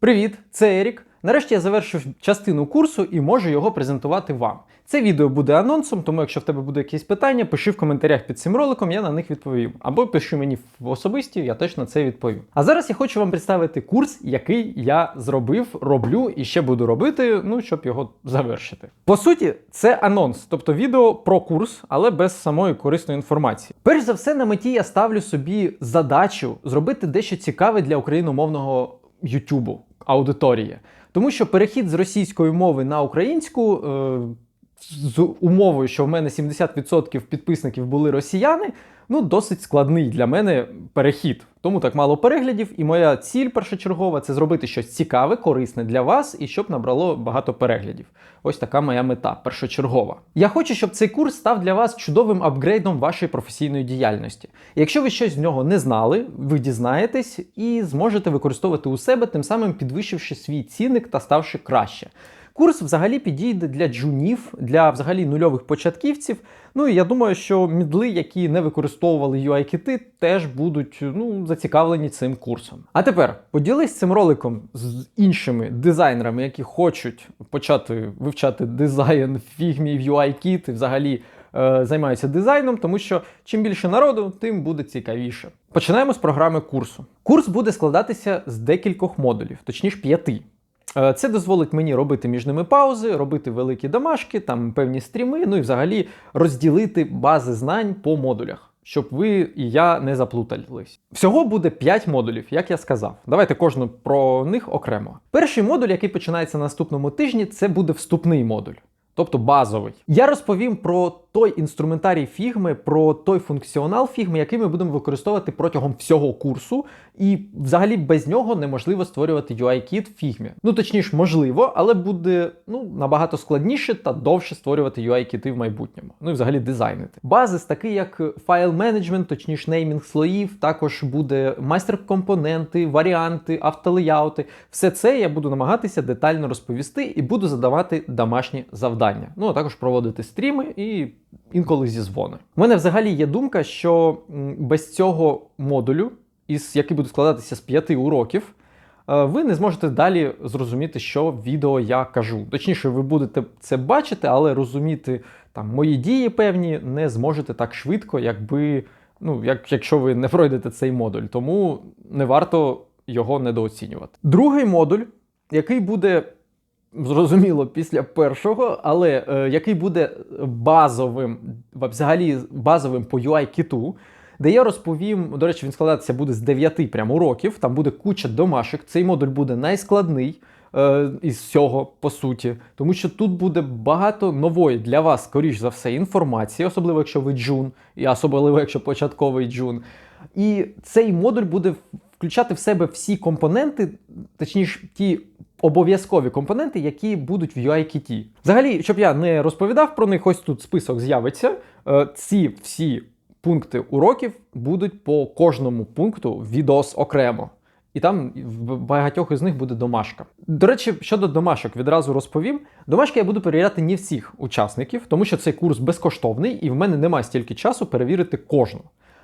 Привіт, це Ерік. Нарешті я завершив частину курсу і можу його презентувати вам. Це відео буде анонсом, тому якщо в тебе буде якісь питання, пиши в коментарях під цим роликом, я на них відповім. Або пиши мені в особисті, я на це відповім. А зараз я хочу вам представити курс, який я зробив, роблю і ще буду робити, ну щоб його завершити. По суті, це анонс, тобто відео про курс, але без самої корисної інформації. Перш за все, на меті я ставлю собі задачу зробити дещо цікаве для україномовного Ютубу аудиторії. Тому що перехід з російської мови на українську е, з умовою, що в мене 70% підписників були росіяни, ну досить складний для мене перехід. Тому так мало переглядів, і моя ціль першочергова це зробити щось цікаве, корисне для вас і щоб набрало багато переглядів. Ось така моя мета першочергова. Я хочу, щоб цей курс став для вас чудовим апгрейдом вашої професійної діяльності. Якщо ви щось з нього не знали, ви дізнаєтесь і зможете використовувати у себе, тим самим підвищивши свій цінник та ставши краще. Курс взагалі підійде для джунів, для взагалі нульових початківців. Ну і я думаю, що мідли, які не використовували UI-кити, теж будуть ну, зацікавлені цим курсом. А тепер поділись цим роликом з іншими дизайнерами, які хочуть почати вивчати дизайн в фігмі, в UI-кіт і взагалі е, займаються дизайном, тому що чим більше народу, тим буде цікавіше. Починаємо з програми курсу. Курс буде складатися з декількох модулів, точніше п'яти. Е, Це дозволить мені робити між ними паузи, робити великі домашки, там певні стріми, ну і взагалі розділити бази знань по модулях, щоб ви і я не заплутались. Всього буде 5 модулів, як я сказав. Давайте кожну про них окремо. Перший модуль, який починається на наступному тижні, це буде вступний модуль. Тобто базовий. Я розповім про той інструментарій фігми, про той функціонал фігми, який ми будемо використовувати протягом всього курсу, і взагалі без нього неможливо створювати UI-кіт в фігмі. Ну точніше, можливо, але буде ну, набагато складніше та довше створювати UI-кіти в майбутньому. Ну і взагалі дизайнити. Базис, такий як файл менеджмент, точніше неймінг слоїв, також буде майстер-компоненти, варіанти, автолеяути. Все це я буду намагатися детально розповісти і буду задавати домашні завдання. Ну а також проводити стріми і інколи зі дзвони. У мене взагалі є думка, що без цього модулю, із який буде складатися з п'яти уроків, е, ви не зможете далі зрозуміти, що відео я кажу. Точніше, ви будете це бачити, але розуміти там мої дії певні не зможете так швидко, якби ну, як, якщо ви не пройдете цей модуль. Тому не варто його недооцінювати. Другий модуль, який буде зрозуміло після першого, але е, який буде базовим, взагалі базовим по UI-кіту, де я розповім, до речі, він складатися буде з 9 прямо уроків, там буде куча домашок. Цей модуль буде найскладний е, із всього, по суті, тому що тут буде багато нової для вас, скоріш за все, інформації, особливо якщо ви джун, і особливо якщо початковий джун. І цей модуль буде включати в себе всі компоненти, точніше, ті обов'язкові компоненти, які будуть в UI-кіті. Взагалі, щоб я не розповідав про них, ось тут список з'явиться. Е, ці всі пункти уроків будуть по кожному пункту відос окремо. І там в багатьох із них буде домашка. До речі, щодо домашок, відразу розповім. Домашки я буду перевіряти не всіх учасників, тому що цей курс безкоштовний, і в мене немає стільки часу перевірити кожну.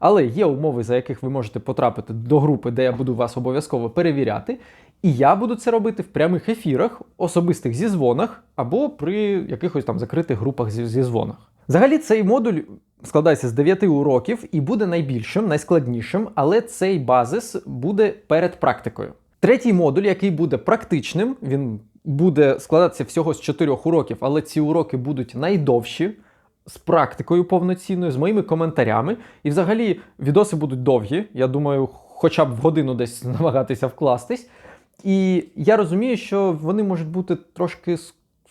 Але є умови, за яких ви можете потрапити до групи, де я буду вас обов'язково перевіряти. І я буду це робити в прямих ефірах, особистих зізвонах або при якихось там закритих групах зізвонах. Взагалі, цей модуль складається з 9 уроків і буде найбільшим, найскладнішим, але цей базис буде перед практикою. Третій модуль, який буде практичним, він буде складатися всього з 4 уроків, але ці уроки будуть найдовші. З практикою повноцінною, з моїми коментарями. І взагалі відоси будуть довгі. Я думаю, хоча б в годину десь намагатися вкластись. І я розумію, що вони можуть бути трошки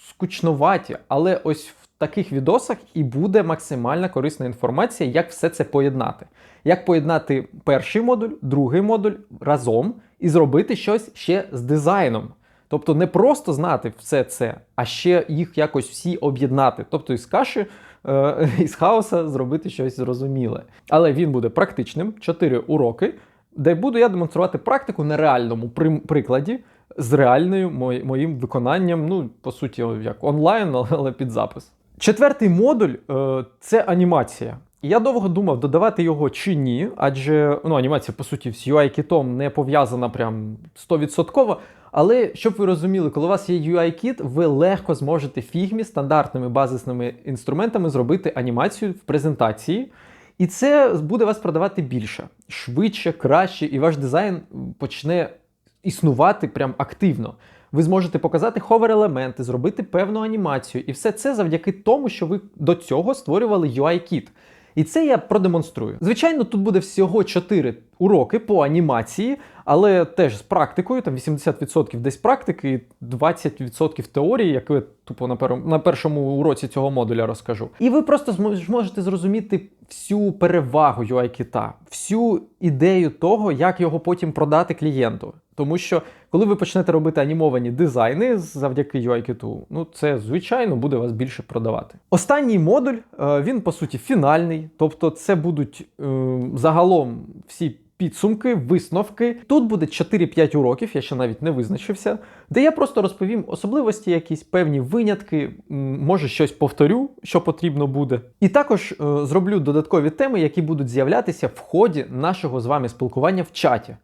скучноваті, але ось в таких відосах і буде максимальна корисна інформація, як все це поєднати. Як поєднати перший модуль, другий модуль разом і зробити щось ще з дизайном. Тобто не просто знати все це, а ще їх якось всі об'єднати. Тобто із каші, е, із хаоса зробити щось зрозуміле. Але він буде практичним, 4 уроки де буду я демонструвати практику на реальному прикладі з реальною моїм виконанням, ну, по суті, як онлайн, але під запис. Четвертий модуль е, це анімація. Я довго думав, додавати його чи ні, адже ну, анімація, по суті, з UI-кітом не пов'язана прям 100%. Але щоб ви розуміли, коли у вас є UI-кіт, ви легко зможете фігмі стандартними базисними інструментами зробити анімацію в презентації. І це буде вас продавати більше, швидше, краще, і ваш дизайн почне існувати прям активно. Ви зможете показати ховер-елементи, зробити певну анімацію, і все це завдяки тому, що ви до цього створювали UI-кіт. І це я продемонструю. Звичайно, тут буде всього 4 уроки по анімації, але теж з практикою, там 80% десь практики, 20% теорії, яку я тупо на, пер... на першому уроці цього модуля розкажу. І ви просто зможете зрозуміти всю перевагу UI-кіта, всю ідею того, як його потім продати клієнту. Тому що, коли ви почнете робити анімовані дизайни завдяки UI-киту, ну це звичайно буде вас більше продавати. Останній модуль е, він по суті фінальний, тобто це будуть е, загалом всі. Підсумки, висновки. Тут буде 4-5 уроків, я ще навіть не визначився, де я просто розповім особливості, якісь певні винятки, може щось повторю, що потрібно буде. І також е, зроблю додаткові теми, які будуть з'являтися в ході нашого з вами спілкування в чаті.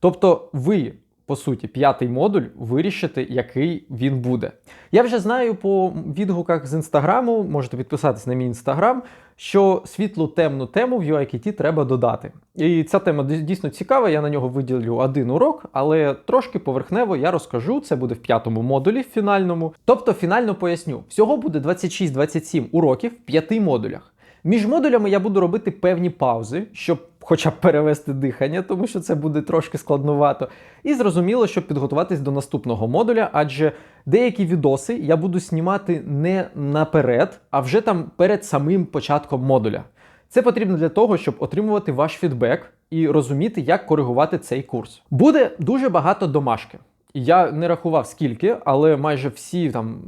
Тобто ви, по суті, п'ятий модуль вирішите, який він буде. Я вже знаю по відгуках з інстаграму, можете підписатись на мій інстаграм, що світлу темну тему в UIKT треба додати. І ця тема дійсно цікава, я на нього виділю один урок, але трошки поверхнево я розкажу, це буде в п'ятому модулі, в фінальному. Тобто, фінально поясню, всього буде 26-27 уроків в п'яти модулях. Між модулями я буду робити певні паузи, щоб хоча б перевести дихання, тому що це буде трошки складновато. І зрозуміло, щоб підготуватись до наступного модуля, адже деякі відоси я буду знімати не наперед, а вже там перед самим початком модуля. Це потрібно для того, щоб отримувати ваш фідбек і розуміти, як коригувати цей курс. Буде дуже багато домашки. Я не рахував скільки, але майже всі там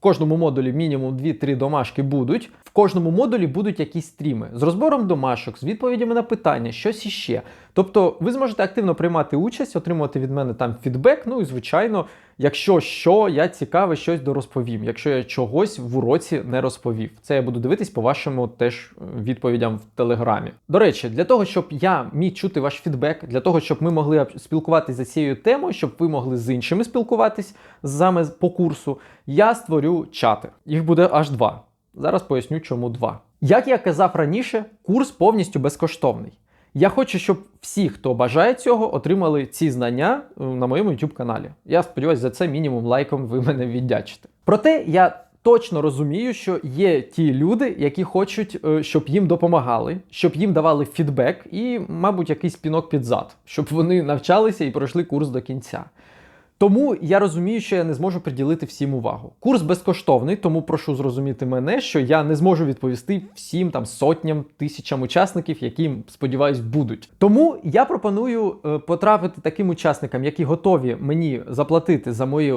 кожному модулі мінімум 2-3 домашки будуть. В кожному модулі будуть якісь стріми з розбором домашок, з відповідями на питання, щось іще. Тобто ви зможете активно приймати участь, отримувати від мене там фідбек. Ну і звичайно, якщо що, я цікаве щось дорозповім, якщо я чогось в уроці не розповів. Це я буду дивитись по вашому теж відповідям в телеграмі. До речі, для того, щоб я міг чути ваш фідбек, для того, щоб ми могли спілкуватися за цією темою, щоб ви могли з іншими спілкуватись вами по курсу, я створю чати. Їх буде аж два. Зараз поясню, чому два. Як я казав раніше, курс повністю безкоштовний. Я хочу, щоб всі, хто бажає цього, отримали ці знання е, на моєму YouTube каналі. Я сподіваюся, за це мінімум лайком ви мене віддячите. Проте я точно розумію, що є ті люди, які хочуть, е, щоб їм допомагали, щоб їм давали фідбек і, мабуть, якийсь пінок під зад, щоб вони навчалися і пройшли курс до кінця. Тому я розумію, що я не зможу приділити всім увагу. Курс безкоштовний, тому прошу зрозуміти мене, що я не зможу відповісти всім там сотням тисячам учасників, які, сподіваюсь, будуть. Тому я пропоную е, потрапити таким учасникам, які готові мені заплатити за мої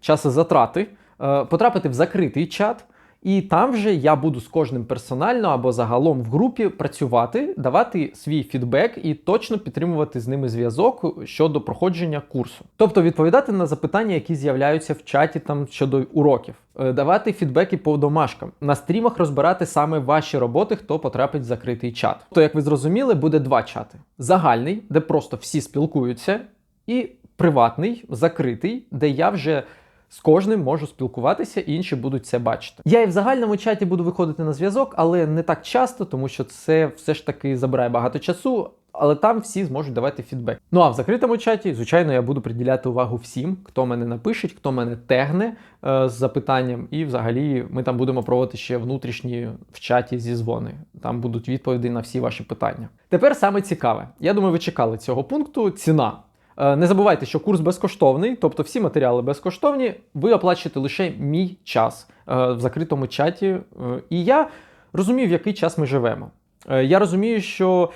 часозатрати, е, потрапити в закритий чат. І там вже я буду з кожним персонально або загалом в групі працювати, давати свій фідбек і точно підтримувати з ними зв'язок щодо проходження курсу. Тобто відповідати на запитання, які з'являються в чаті там щодо уроків, е, давати фідбеки по домашкам, на стрімах розбирати саме ваші роботи, хто потрапить в закритий чат. То, як ви зрозуміли, буде два чати: загальний, де просто всі спілкуються, і приватний, закритий, де я вже з кожним можу спілкуватися, і інші будуть це бачити. Я і в загальному чаті буду виходити на зв'язок, але не так часто, тому що це все ж таки забирає багато часу. Але там всі зможуть давати фідбек. Ну а в закритому чаті, звичайно, я буду приділяти увагу всім, хто мене напишеть, хто мене тегне е, з запитанням. І взагалі ми там будемо проводити ще внутрішні в чаті зі дзвони. Там будуть відповіді на всі ваші питання. Тепер саме цікаве. Я думаю, ви чекали цього пункту. Ціна. Е, не забувайте, що курс безкоштовний, тобто всі матеріали безкоштовні, ви оплачуєте лише мій час е, в закритому чаті. Е, і я розумію, в який час ми живемо. Я розумію, що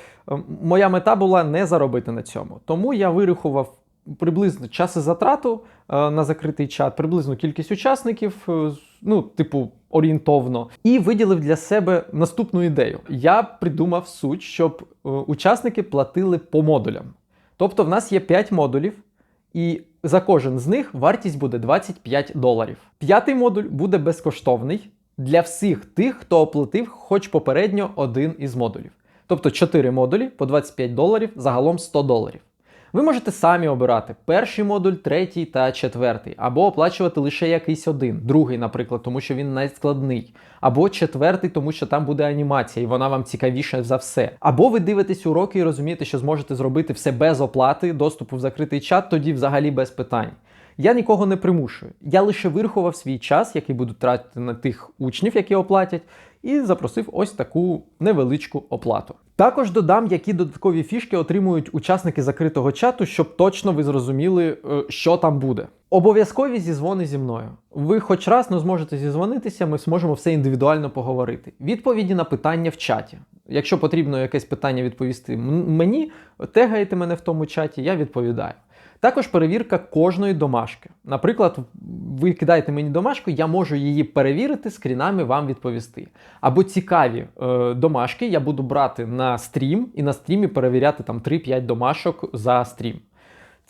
моя мета була не заробити на цьому. Тому я вирахував приблизно часи затрату на закритий чат, приблизну кількість учасників, ну, типу, орієнтовно, і виділив для себе наступну ідею. Я придумав суть, щоб учасники платили по модулям. Тобто в нас є 5 модулів, і за кожен з них вартість буде 25 доларів. П'ятий модуль буде безкоштовний для всіх тих, хто оплатив хоч попередньо один із модулів. Тобто 4 модулі по 25 доларів, загалом 100 доларів. Ви можете самі обирати перший модуль, третій та четвертий, або оплачувати лише якийсь один, другий, наприклад, тому що він найскладний, або четвертий, тому що там буде анімація, і вона вам цікавіша за все. Або ви дивитесь уроки і розумієте, що зможете зробити все без оплати, доступу в закритий чат, тоді взагалі без питань. Я нікого не примушую. Я лише вирахував свій час, який буду тратити на тих учнів, які оплатять, і запросив ось таку невеличку оплату. Також додам, які додаткові фішки отримують учасники закритого чату, щоб точно ви зрозуміли, е, що там буде. Обов'язкові зізвони зі мною. Ви хоч раз не зможете зізвонитися, ми зможемо все індивідуально поговорити. Відповіді на питання в чаті. Якщо потрібно якесь питання відповісти мені, тегайте мене в тому чаті, я відповідаю. Також перевірка кожної домашки. Наприклад, ви кидаєте мені домашку, я можу її перевірити, скрінами вам відповісти. Або цікаві е, домашки я буду брати на стрім і на стрімі перевіряти там 3-5 домашок за стрім.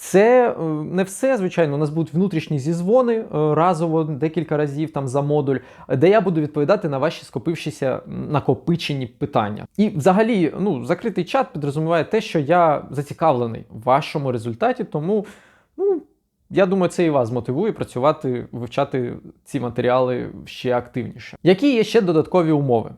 Це е, не все, звичайно, у нас будуть внутрішні зізвони е, разово декілька разів там за модуль, де я буду відповідати на ваші скопившися накопичені питання. І взагалі, ну, закритий чат підрозуміває те, що я зацікавлений в вашому результаті, тому ну, я думаю, це і вас змотивує працювати, вивчати ці матеріали ще активніше. Які є ще додаткові умови?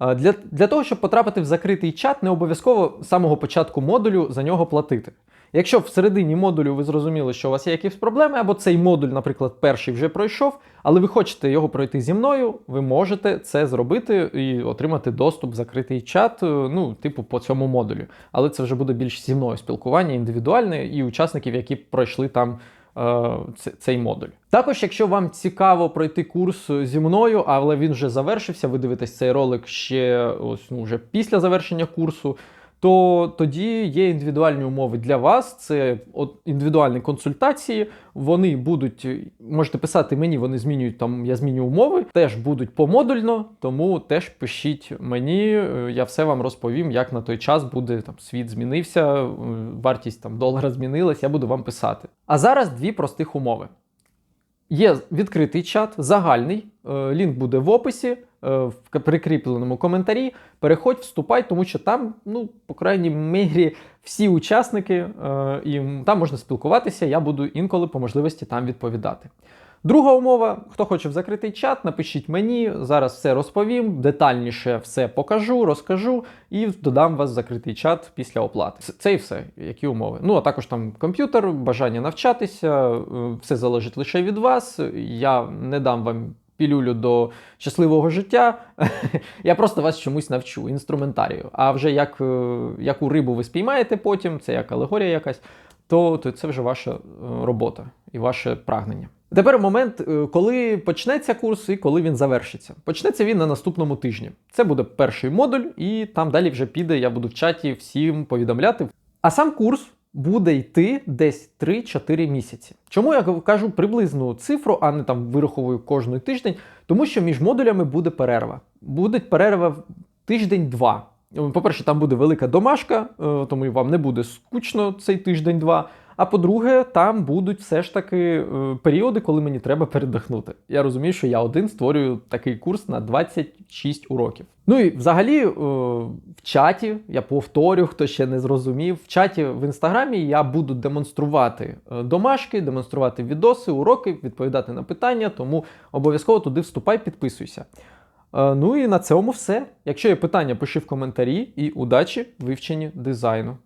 Е, Для, для того, щоб потрапити в закритий чат, не обов'язково з самого початку модулю за нього платити. Якщо всередині модулю ви зрозуміли, що у вас є якісь проблеми, або цей модуль, наприклад, перший вже пройшов, але ви хочете його пройти зі мною, ви можете це зробити і отримати доступ в закритий чат, е, ну, типу, по цьому модулю. Але це вже буде більш зі мною спілкування індивідуальне і учасників, які пройшли там е, цей модуль. Також, якщо вам цікаво пройти курс зі мною, але він вже завершився, ви дивитесь цей ролик ще ось ну, вже після завершення курсу. То тоді є індивідуальні умови для вас. Це от індивідуальні консультації. Вони будуть, можете писати мені, вони змінюють там, я зміню умови, теж будуть помодульно, тому теж пишіть мені, е, я все вам розповім, як на той час буде там світ змінився, е, вартість там долара змінилась, я буду вам писати. А зараз дві простих умови. Є відкритий чат, загальний. е, Лінк буде в описі, в прикріпленому коментарі. Переходь, вступай, тому що там, ну, по крайній мірі, всі учасники, е, і там можна спілкуватися. Я буду інколи по можливості там відповідати. Друга умова: хто хоче в закритий чат, напишіть мені. Зараз все розповім, детальніше все покажу, розкажу і додам вас в закритий чат після оплати. Це- Це і все, які умови. Ну а також там комп'ютер, бажання навчатися, е, все залежить лише від вас. Я не дам вам. Пілюлю до щасливого життя, я просто вас чомусь навчу, інструментарію. А вже як, е, яку рибу ви спіймаєте потім, це як алегорія якась, то, то це вже ваша е, робота і ваше прагнення. Тепер момент, е, коли почнеться курс і коли він завершиться. Почнеться він на наступному тижні. Це буде перший модуль, і там далі вже піде. Я буду в чаті всім повідомляти. А сам курс буде йти десь 3-4 місяці. Чому я кажу приблизну цифру, а не там вираховую кожний тиждень? Тому що між модулями буде перерва. Буде перерва тиждень-два. По-перше, там буде велика домашка, е, тому вам не буде скучно цей тиждень-два. А по-друге, там будуть все ж таки е, періоди, коли мені треба передихнути. Я розумію, що я один створюю такий курс на 26 уроків. Ну і взагалі е, в чаті, я повторю, хто ще не зрозумів, в чаті в інстаграмі я буду демонструвати домашки, демонструвати відоси, уроки, відповідати на питання, тому обов'язково туди вступай, підписуйся. Е, Ну і на цьому все. Якщо є питання, пиши в коментарі і удачі в вивченні дизайну.